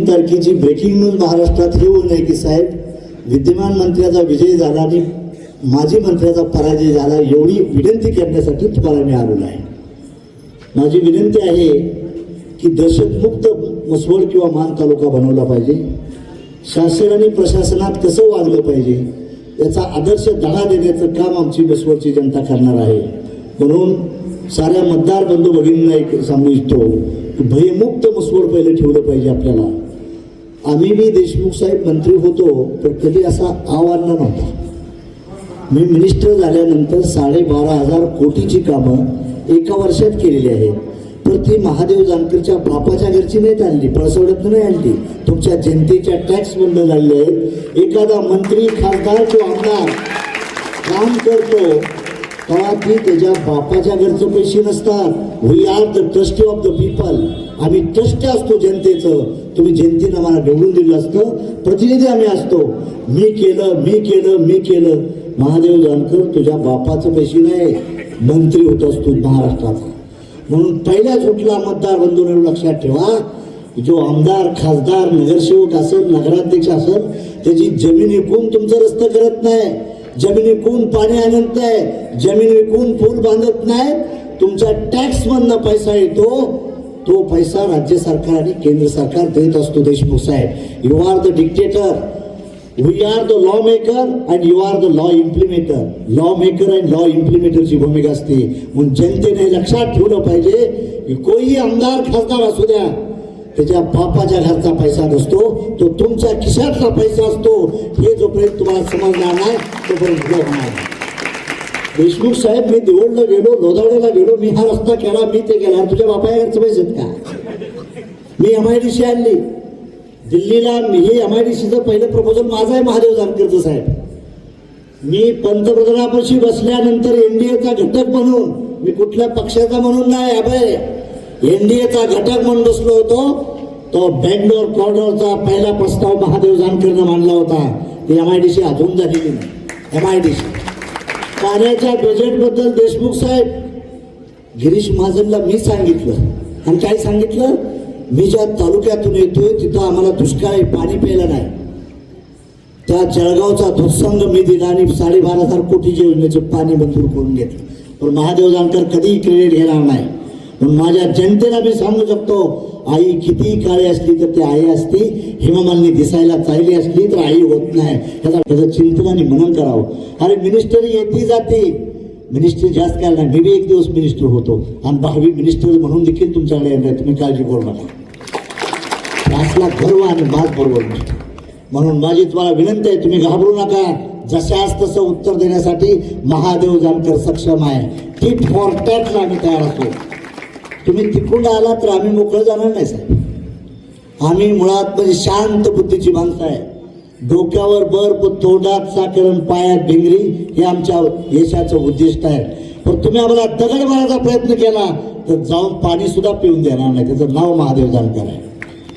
तीन तारखेची breaking news महाराष्ट्रात हे होऊन आहे की साहेब विद्यमान मंत्र्याचा विजय झाला आणि माजी मंत्र्याचा पराजय झाला एवढी विनंती करण्यासाठी तुम्हाला मी आलेलो आहे माझी विनंती आहे की दहशतमुक्त मसवड किंवा मान तालुका बनवला पाहिजे. शासन आणि प्रशासनात कसं वागलं पाहिजे याचा आदर्श धडा देण्याचं काम आमची बसवडची जनता करणार आहे. म्हणून साऱ्या मतदार बंधू भगिनींना एक सांगू इच्छितो की भयमुक्त मसवड पहिलं ठेवलं पाहिजे आपल्याला. आम्ही मी देशमुख साहेब मंत्री होतो तर कधी असा आव्हान नव्हता. मी मिनिस्टर झाल्यानंतर साडेबारा हजार कोटीची कामं एका वर्षात केलेली आहेत. तर ती महादेव जानकरच्या बापाच्या घरची नाहीत आणली पळसवड्यात नाही आणली. तुमच्या जनतेच्या टॅक्स बंद झालेले आहेत. एखादा मंत्री खासदार किंवा आमदार काम करतो. तेव्हा ती त्याच्या बापाच्या घरचे पैसे नसतात. We are the trustee of the people आम्ही ट्रस्ट असतो जनतेचं. तुम्ही जनतेनं आम्हाला निवडून दिलं असतं. प्रतिनिधी आम्ही असतो. मी केलं मी केलं मी केलं. महादेव जानकर तुझ्या बापाचं पैसे नाही मंत्री होत असतो महाराष्ट्राचा म्हणून पहिल्या सुटला मतदार बंधूंनी लक्षात ठेवा. जो आमदार खासदार नगरसेवक असेल नगराध्यक्ष असेल त्याची जमीन विकून तुमचं रस्ते करत नाही. जमीन विकून पाणी आणत नाही. जमीन विकून पूल बांधत नाही. तुमच्या टॅक्स पैसा येतो. तो पैसा राज्य सरकार आणि केंद्र सरकार देत असतो देशमुख साहेब. You are the dictator we are the law maker and you are the law implementer law maker and law इम्प्लिमेंटरची भूमिका असते. म्हणून जनतेने लक्षात ठेवलं पाहिजे की कोणी आमदार खासदार असू द्या त्याच्या बापाच्या घरचा पैसा नसतो तो तुमच्या खिशातला पैसा असतो. हे जोपर्यंत तुम्हाला समजणार नाही तोपर्यंत होणार नाही. देशमुख साहेब मी दिवडला गेलो लोधावड्याला गेलो मी हा रस्ता केला मी ते केला. तुझ्या बापाच्या पैसे आहेत का? मी एम आय डी सी आणली. दिल्लीला मी हे एम आय डी सीचं पहिलं प्रपोजल माझं आहे महादेव जानकरचं साहेब. मी पंतप्रधानापाशी बसल्यानंतर एनडीएचा घटक म्हणून मी कुठल्या पक्षाचा म्हणून नाही अभय एनडीएचा घटक म्हणून बसलो होतो. तो बँगलोर कॉर्डरचा पहिला प्रस्ताव महादेव जानकरनं मांडला होता. ती एम आय डी सी अजून झालेली नाही. एम आय डी सी पाण्याच्या बजेटबद्दल देशमुख साहेब गिरीश महाजनला मी सांगितलं. आणि काय सांगितलं? मी ज्या तालुक्यातून येतोय तिथं आम्हाला दुष्काळ आहे पाणी प्यायला नाही. त्या जळगावचा दुःसंग मी दिला आणि साडेबारा हजार कोटीच्या योजनेचं पाणी मंजूर करून घेतलं. पण महादेव जानकर कधीही क्रेडिट घेणार नाही. म्हणून माझ्या जनतेला मी सांगू शकतो आई किती काळी असली तर ती आई असती हिममालिनी दिसायला चालली असली तर आई होत नाही. त्याचा त्याचं चिंतन आणि मनन करावं. अरे मिनिस्टर येते जाते. मिनिस्टर जास्त काय नाही मी बी एक दिवस मिनिस्टर होतो. आणि भावी मिनिस्टर म्हणून देखील तुमच्याकडे येणार तुम्ही काळजी करू नका. असला गर्व आणि बाज बरोबर म्हणून माझी तुम्हाला विनंती आहे तुम्ही घाबरू नका. जशास तसं उत्तर देण्यासाठी महादेव जानकर सक्षम आहे. टिट फॉर टॅटला आम्ही तयार असतो. तुम्ही तिकडून आला तर आम्ही मोकळं जाणार नाही साहेब. आम्ही मुळात म्हणजे शांत बुद्धीची माणसं आहे. डोक्यावर बर्फ तोंडात साखरण पायात भिंगरी हे आमच्या यशाचं उद्दिष्ट आहे. पण तुम्ही आम्हाला दगड मारायचा प्रयत्न केला तर जाऊन पाणी सुद्धा पिऊन देणार नाही. त्याचं नाव महादेव जानकर आहे.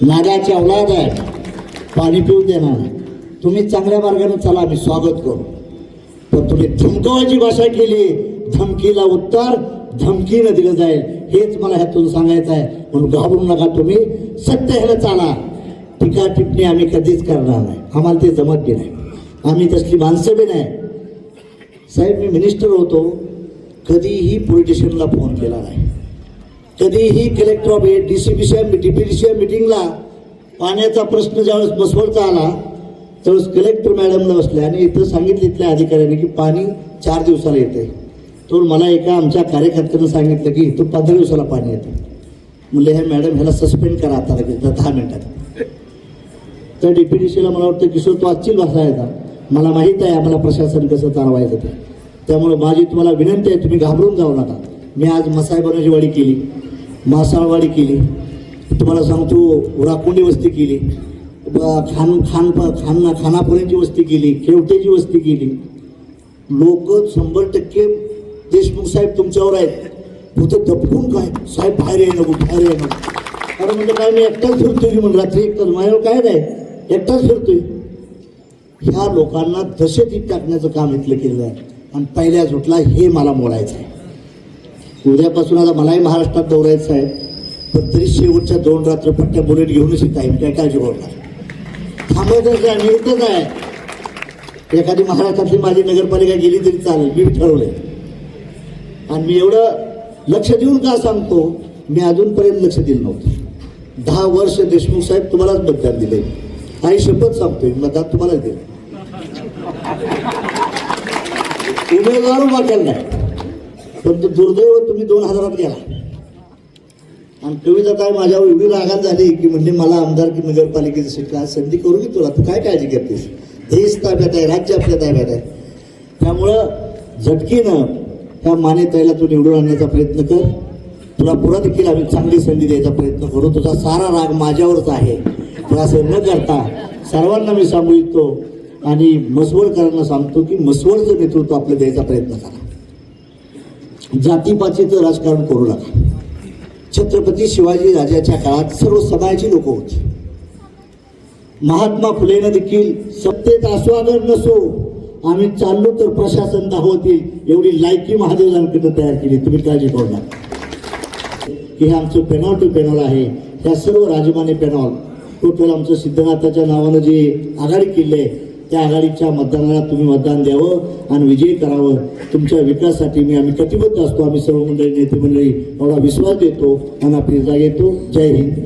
नागाची अवलाद आहे. पाणी पिऊन देणार नाही. तुम्ही चांगल्या मार्गाने चला आम्ही स्वागत करू. पण तुम्ही थुंकवायची भाषा केली धमकीला उत्तर धमकीनं दिलं जाईल. हेच मला ह्यातून सांगायचं आहे. म्हणून घाबरू नका तुम्ही. सत्य ह्याला चाला. टीका टिप्पणी आम्ही कधीच करणार नाही. आम्हाला ते जमत बी नाही. आम्ही तसली माणसं बी नाही. साहेब मी मिनिस्टर होतो. कधीही पोलिटिशियनला फोन केला नाही. कधीही collector of D C B C M D P D C M मिटिंगला पाण्याचा प्रश्न ज्यावेळेस बसवडचा आला त्यावेळेस कलेक्टर मॅडमला बसल्या आणि इथं सांगितलं इथल्या अधिकाऱ्यांनी की पाणी चार दिवसाला येते तर मला एका आमच्या कार्यकर्त्यानं सांगितलं की इथं पंधरा दिवसाला पाणी येतं. म्हणलं हे मॅडम ह्याला सस्पेंड करा आता लगेच दहा मिनटात. तर डी पी डी सीला मला वाटतं किशोर तो आजची भाषा येतात मला माहीत आहे आम्हाला प्रशासन कसं चालवायचं ते. त्यामुळे माझी तुम्हाला विनंती आहे तुम्ही घाबरून जाऊ नका. मी आज मसाई वाडी केली मासाळवाडी केली. तुम्हाला सांगतो राकुंडी वस्ती केली. खान खान खान खानापुऱ्यांची वस्ती केली केवटेची वस्ती केली. लोक शंभर टक्के देशमुख साहेब तुमच्यावर आहेत. भूत दपकून काय? साहेब बाहेर ये नको बाहेर ये नको. अरे म्हणजे काय मी एकटाच फिरतोय की म्हणून रात्री एकटाच. माझ्यावर काय नाही. एकटाच फिरतोय. ह्या लोकांना दशेतीत टाकण्याचं काम इथलं केलं आहे. आणि पहिल्या झुटला हे मला मोडायचं आहे. उद्यापासून आता मलाही महाराष्ट्रात दौरायचं आहे. पण तरी शेवटच्या दोन रात्र पट्ट्या बुलेट घेऊनच येत आहे. मी काय काळजी बोलणार थांबायचं आहे मी इथंच आहे. एखादी महाराष्ट्रातली माझी नगरपालिका गेली तरी चालेल. मी ठरवलंय. आणि मी एवढं लक्ष देऊन का सांगतो? मी अजूनपर्यंत लक्ष दिलं नव्हतं. दहा वर्ष देशमुख साहेब तुम्हालाच मतदान दिले काही शपथ सांगतोय मतदान तुम्हालाच दिलं उमेदवार उभा केला पण तो दुर्दैव तुम्ही दोन हजारात गेला. आणि कविता काय माझ्यावर एवढी रागात झाली की म्हणजे मला आमदार की नगरपालिकेची सीट आज संधी करू की तुला? तू काय काळजी करतेस देश ताब्यात आहे राज्य आपल्या ताब्यात आहे. त्यामुळं झटकीनं त्या मानेताईला तू निवडून आणण्याचा प्रयत्न कर. तुला पुरा देखील आम्ही चांगली संधी द्यायचा प्रयत्न करू. तुझा सारा राग माझ्यावरच आहे. तर असं न करता सर्वांना मी सांगू इच्छितो आणि मसवडकरांना सांगतो की मसवडचं नेतृत्व आपलं द्यायचा प्रयत्न करा. जातीपातीचं राजकारण करू नका. छत्रपती शिवाजी राजाच्या काळात सर्व समाजाची लोक होती. महात्मा फुलेनं देखील सत्तेत असो नसो. आम्ही चाललो तर प्रशासन दाखवतील एवढी लायकी महादेवजांकडनं तयार केली. तुम्ही काळजी करू नका. की हे आमचं पेनॉल टू पेनॉल आहे. ह्या सर्व राजमाने पेनॉल टोटल आमचं सिद्धनाथाच्या नावानं जे आघाडी केली आहे त्या आघाडीच्या मतदानाला तुम्ही मतदान द्यावं आणि विजयी करावं. तुमच्या विकासासाठी मी आम्ही कटिबद्ध असतो. आम्ही सर्व मंडळी नेते मंडळी एवढा विश्वास देतो आणि आपली जागा येतो. जय हिंद.